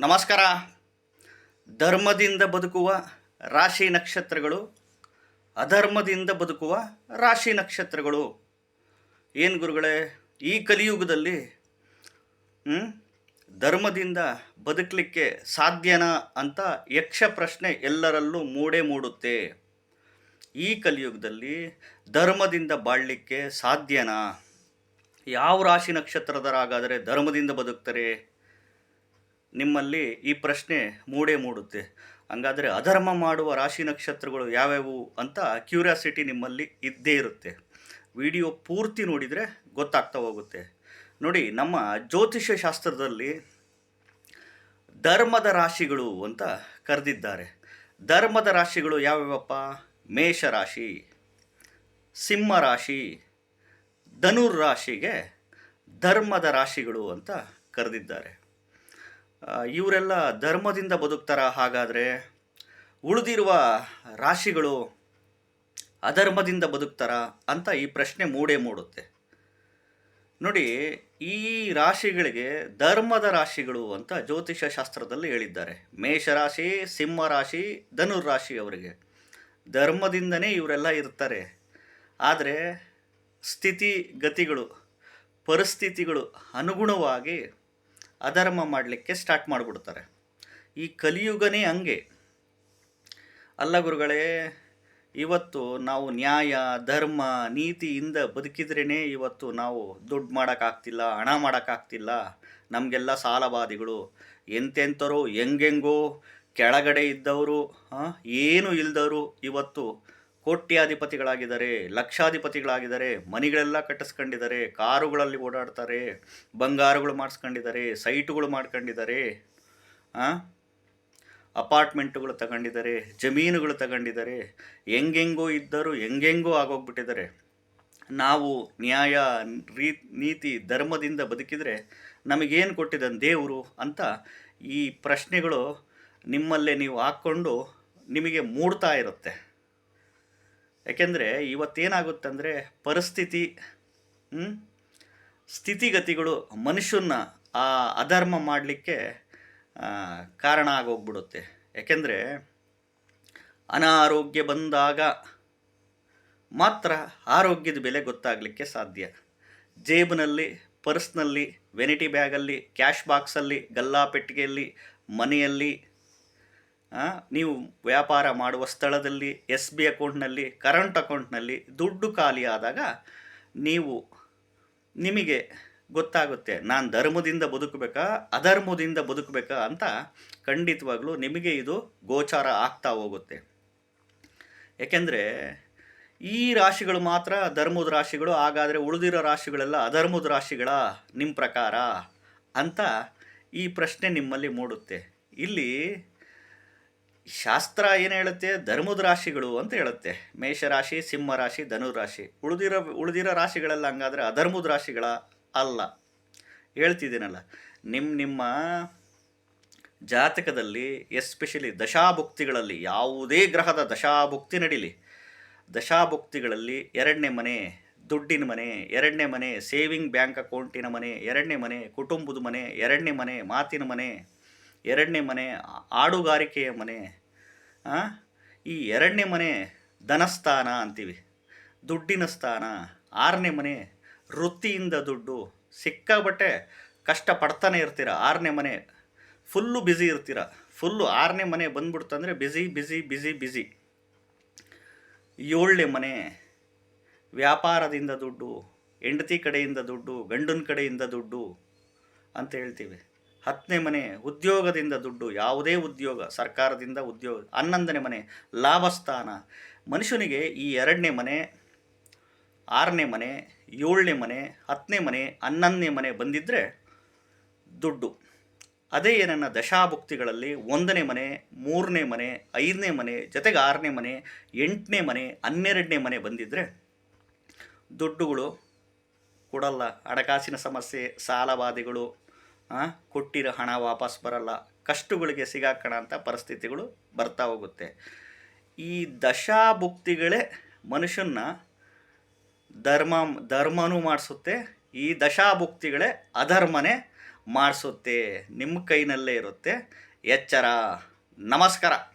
ನಮಸ್ಕಾರ. ಧರ್ಮದಿಂದ ಬದುಕುವ ರಾಶಿ ನಕ್ಷತ್ರಗಳು, ಅಧರ್ಮದಿಂದ ಬದುಕುವ ರಾಶಿ ನಕ್ಷತ್ರಗಳು. ಏನು ಗುರುಗಳೇ, ಈ ಕಲಿಯುಗದಲ್ಲಿ? ಧರ್ಮದಿಂದ ಬದುಕಲಿಕ್ಕೆ ಸಾಧ್ಯನಾ ಅಂತ ಯಕ್ಷ ಪ್ರಶ್ನೆ ಎಲ್ಲರಲ್ಲೂ ಮೂಡೇ ಮೂಡುತ್ತೆ. ಈ ಕಲಿಯುಗದಲ್ಲಿ ಧರ್ಮದಿಂದ ಬಾಳಲಿಕ್ಕೆ ಸಾಧ್ಯನಾ? ಯಾವ ರಾಶಿ ನಕ್ಷತ್ರದರಾಗಾದರೆ ಧರ್ಮದಿಂದ ಬದುಕ್ತಾರೆ? ನಿಮ್ಮಲ್ಲಿ ಈ ಪ್ರಶ್ನೆ ಮೂಡೇ ಮೂಡುತ್ತೆ. ಹಂಗಾದರೆ ಅಧರ್ಮ ಮಾಡುವ ರಾಶಿ ನಕ್ಷತ್ರಗಳು ಯಾವ್ಯಾವು ಅಂತ ಕ್ಯೂರಿಯಾಸಿಟಿ ನಿಮ್ಮಲ್ಲಿ ಇದ್ದೇ ಇರುತ್ತೆ. ವಿಡಿಯೋ ಪೂರ್ತಿ ನೋಡಿದರೆ ಗೊತ್ತಾಗ್ತಾ ಹೋಗುತ್ತೆ. ನೋಡಿ, ನಮ್ಮ ಜ್ಯೋತಿಷ್ಯ ಶಾಸ್ತ್ರದಲ್ಲಿ ಧರ್ಮದ ರಾಶಿಗಳು ಅಂತ ಕರೆದಿದ್ದಾರೆ. ಧರ್ಮದ ರಾಶಿಗಳು ಯಾವ್ಯಾವಪ್ಪ? ಸಿಂಹ ರಾಶಿ ಧನುರ್ ರಾಶಿಗೆ ಧರ್ಮದ ರಾಶಿಗಳು ಅಂತ ಕರೆದಿದ್ದಾರೆ. ಇವರೆಲ್ಲ ಧರ್ಮದಿಂದ ಬದುಕ್ತಾರ. ಹಾಗಾದರೆ ಉಳಿದಿರುವ ರಾಶಿಗಳು ಅಧರ್ಮದಿಂದ ಬದುಕ್ತಾರ ಅಂತ ಈ ಪ್ರಶ್ನೆ ಮೂಡೇ ಮೂಡುತ್ತೆ. ನೋಡಿ, ಈ ರಾಶಿಗಳಿಗೆ ಧರ್ಮದ ರಾಶಿಗಳು ಅಂತ ಜ್ಯೋತಿಷ ಶಾಸ್ತ್ರದಲ್ಲಿ ಹೇಳಿದ್ದಾರೆ. ಮೇಷರಾಶಿ ಸಿಂಹ ರಾಶಿ ಧನುರ್ ರಾಶಿ ಅವರಿಗೆ. ಧರ್ಮದಿಂದನೇ ಇವರೆಲ್ಲ ಇರ್ತಾರೆ. ಆದರೆ ಸ್ಥಿತಿ ಗತಿಗಳು, ಪರಿಸ್ಥಿತಿಗಳು ಅನುಗುಣವಾಗಿ ಅಧರ್ಮ ಮಾಡಲಿಕ್ಕೆ ಸ್ಟಾರ್ಟ್ ಮಾಡಿಬಿಡ್ತಾರೆ. ಈ ಕಲಿಯುಗನೇ ಹಂಗೆ. ಅಲ್ಲ ಗುರುಗಳೇ, ಇವತ್ತು ನಾವು ನ್ಯಾಯ, ಧರ್ಮ, ನೀತಿಯಿಂದ ಬದುಕಿದ್ರೇ ಇವತ್ತು ನಾವು ದುಡ್ಡು ಮಾಡೋಕ್ಕಾಗ್ತಿಲ್ಲ, ಹಣ ಮಾಡೋಕ್ಕಾಗ್ತಿಲ್ಲ. ನಮಗೆಲ್ಲ ಸಾಲಬಾದಿಗಳು ಎಂತೆಂಥರೋ ಹೆಂಗೆಂಗೋ, ಕೆಳಗಡೆ ಇದ್ದವರು ಏನು ಇಲ್ದವರು ಇವತ್ತು ಕೋಟ್ಯಾಧಿಪತಿಗಳಾಗಿದ್ದಾರೆ, ಲಕ್ಷಾಧಿಪತಿಗಳಾಗಿದ್ದಾರೆ, ಮನೆಗಳೆಲ್ಲ ಕಟ್ಟಿಸ್ಕೊಂಡಿದ್ದಾರೆ, ಕಾರುಗಳಲ್ಲಿ ಓಡಾಡ್ತಾರೆ, ಬಂಗಾರಗಳು ಮಾಡಿಸ್ಕೊಂಡಿದ್ದಾರೆ, ಸೈಟುಗಳು ಮಾಡ್ಕೊಂಡಿದ್ದಾರೆ? ಅಪಾರ್ಟ್ಮೆಂಟುಗಳು ತಗೊಂಡಿದ್ದಾರೆ, ಜಮೀನುಗಳು ತಗೊಂಡಿದ್ದಾರೆ, ಹೆಂಗೆಂಗೋ ಇದ್ದರೂ ಹೆಂಗೆಂಗೋ ಆಗೋಗ್ಬಿಟ್ಟಿದ್ದಾರೆ ನಾವು ನ್ಯಾಯ, ರೀ, ನೀತಿ, ಧರ್ಮದಿಂದ ಬದುಕಿದರೆ ನಮಗೇನು ಕೊಟ್ಟಿದ್ದಾನೆ ದೇವರು ಅಂತ ಈ ಪ್ರಶ್ನೆಗಳು ನಿಮ್ಮಲ್ಲೇ ನೀವು ಹಾಕ್ಕೊಂಡು ನಿಮಗೆ ಮೂಡ್ತಾ ಇರುತ್ತೆ ಯಾಕೆಂದರೆ ಇವತ್ತೇನಾಗುತ್ತಂದರೆ ಪರಿಸ್ಥಿತಿ? ಸ್ಥಿತಿಗತಿಗಳು ಮನುಷ್ಯನ ಆ ಅಧರ್ಮ ಮಾಡಲಿಕ್ಕೆ ಕಾರಣ ಆಗೋಗ್ಬಿಡುತ್ತೆ ಯಾಕೆಂದರೆ ಅನಾರೋಗ್ಯ ಬಂದಾಗ ಮಾತ್ರ ಆರೋಗ್ಯದ ಬೆಲೆ ಗೊತ್ತಾಗಲಿಕ್ಕೆ ಸಾಧ್ಯ ಜೇಬಿನಲ್ಲಿ, ಪರ್ಸ್ನಲ್ಲಿ ವೆನಿಟಿ ಬ್ಯಾಗಲ್ಲಿ ಕ್ಯಾಶ್ ಬಾಕ್ಸಲ್ಲಿ ಗಲ್ಲಾ ಪೆಟ್ಟಿಗೆಯಲ್ಲಿ, ಮನೆಯಲ್ಲಿ ನೀವು ವ್ಯಾಪಾರ ಮಾಡುವ ಸ್ಥಳದಲ್ಲಿ, ಎಸ್ ಬಿ ಅಕೌಂಟ್ನಲ್ಲಿ, ಕರೆಂಟ್ ಅಕೌಂಟ್ನಲ್ಲಿ ದುಡ್ಡು ಖಾಲಿಯಾದಾಗ ನೀವು ನಿಮಗೆ ಗೊತ್ತಾಗುತ್ತೆ, ನಾನು ಧರ್ಮದಿಂದ ಬದುಕಬೇಕಾ, ಅಧರ್ಮದಿಂದ ಬದುಕಬೇಕಾ ಅಂತ ಖಂಡಿತವಾಗಲೂ ನಿಮಗೆ ಇದು ಗೋಚಾರ ಆಗ್ತಾ ಹೋಗುತ್ತೆ. ಏಕೆಂದರೆ ಈ ರಾಶಿಗಳು ಮಾತ್ರ ಧರ್ಮದ ರಾಶಿಗಳು, ಹಾಗಾದರೆ ಉಳಿದಿರೋ ರಾಶಿಗಳೆಲ್ಲ ಅಧರ್ಮದ ರಾಶಿಗಳ ನಿಮ್ಮ ಪ್ರಕಾರ? ಅಂತ ಈ ಪ್ರಶ್ನೆ ನಿಮ್ಮಲ್ಲಿ ಮೂಡುತ್ತೆ. ಇಲ್ಲಿ ಶಾಸ್ತ್ರ ಏನು ಹೇಳುತ್ತೆ? ಧರ್ಮದ ರಾಶಿಗಳು ಅಂತ ಹೇಳುತ್ತೆ. ಮೇಷರಾಶಿ ಸಿಂಹ ರಾಶಿ ಉಳಿದಿರೋ ಉಳಿದಿರೋ ರಾಶಿಗಳೆಲ್ಲ ಹಂಗಾದರೆ ಅಧರ್ಮದ ರಾಶಿಗಳ ಅಲ್ಲ. ಹೇಳ್ತಿದ್ದೀನಲ್ಲ. ನಿಮ್ಮ ನಿಮ್ಮ ಜಾತಕದಲ್ಲಿ, ಎಸ್ಪೆಷಲಿ ದಶಾಭುಕ್ತಿಗಳಲ್ಲಿ, ಯಾವುದೇ ಗ್ರಹದ ದಶಾಭುಕ್ತಿ ನಡೀಲಿ. ದಶಾಭುಕ್ತಿಗಳಲ್ಲಿ ಎರಡನೇ ಮನೆ, ದುಡ್ಡಿನ ಮನೆ, ಎರಡನೇ ಮನೆ, ಸೇವಿಂಗ್ ಬ್ಯಾಂಕ್ ಅಕೌಂಟಿನ ಮನೆ, ಎರಡನೇ ಮನೆ, ಕುಟುಂಬದ ಮನೆ, ಎರಡನೇ ಮನೆ, ಮಾತಿನ ಮನೆ ಎರಡನೇ ಮನೆ, ಆಡುಗಾರಿಕೆಯ ಮನೆ? ಈ ಎರಡನೇ ಮನೆ ಧನಸ್ಥಾನ ಅಂತೀವಿ. ದುಡ್ಡಿನ ಸ್ಥಾನ. ಆರನೇ ಮನೆ ವೃತ್ತಿಯಿಂದ ದುಡ್ಡು. ಸಿಕ್ಕಾಬಟ್ಟೆ ಕಷ್ಟ ಪಡ್ತಾನೆ ಇರ್ತೀರ. ಆರನೇ ಮನೆ ಫುಲ್ಲು ಬ್ಯುಸಿ ಇರ್ತೀರ. ಫುಲ್ಲು ಆರನೇ ಮನೆ ಬಂದ್ಬಿಡ್ತಂದ್ರೆ ಬ್ಯುಸಿ ಬ್ಯುಸಿ ಬ್ಯುಸಿ ಬ್ಯುಸಿ. ಏಳನೇ ಮನೆ ವ್ಯಾಪಾರದಿಂದ ದುಡ್ಡು, ಹೆಂಡತಿ ಕಡೆಯಿಂದ ದುಡ್ಡು, ಗಂಡನ ಕಡೆಯಿಂದ ದುಡ್ಡು ಅಂತ ಹೇಳ್ತೀವಿ. ಹತ್ತನೇ ಮನೆ ಉದ್ಯೋಗದಿಂದ ದುಡ್ಡು ಯಾವುದೇ ಉದ್ಯೋಗ ಸರ್ಕಾರದಿಂದ ಉದ್ಯೋಗ ಹನ್ನೊಂದನೇ ಮನೆ ಲಾಭಸ್ಥಾನ. ಮನುಷ್ಯನಿಗೆ ಈ ಎರಡನೇ ಮನೆ ಆರನೇ ಮನೆ ಏಳನೇ ಮನೆ ಹತ್ತನೇ ಮನೆ ಹನ್ನೊಂದನೇ ಮನೆ ಬಂದಿದ್ದರೆ ದುಡ್ಡು. ಅದೇ ಏನನ್ನ ದಶಾಭುಕ್ತಿಗಳಲ್ಲಿ ಒಂದನೇ ಮನೆ ಮೂರನೇ ಮನೆ ಐದನೇ ಮನೆ ಜೊತೆಗೆ ಆರನೇ ಮನೆ ಎಂಟನೇ ಮನೆ ಹನ್ನೆರಡನೇ ಮನೆ ಬಂದಿದ್ದರೆ ದುಡ್ಡುಗಳು ಕೊಡಲ್ಲ. ಹಣಕಾಸಿನ ಸಮಸ್ಯೆ ಸಾಲಬಾಧೆಗಳು ಆ, ಕೊಟ್ಟಿರೋ ಹಣ ವಾಪಸ್ ಬರಲ್ಲ. ಕಷ್ಟಗಳಿಗೆ ಸಿಗಾಕಣ ಅಂತ ಪರಿಸ್ಥಿತಿಗಳು ಬರ್ತಾ ಹೋಗುತ್ತೆ. ಈ ದಶಾಭುಕ್ತಿಗಳೇ ಮನುಷ್ಯನ ಧರ್ಮ, ಧರ್ಮನೂ ಮಾಡಿಸುತ್ತೆ, ಈ ದಶಾಭುಕ್ತಿಗಳೇ ಅಧರ್ಮನೇ ಮಾಡಿಸುತ್ತೆ. ನಿಮ್ಮ ಕೈನಲ್ಲೇ ಇರುತ್ತೆ. ಎಚ್ಚರ. ನಮಸ್ಕಾರ.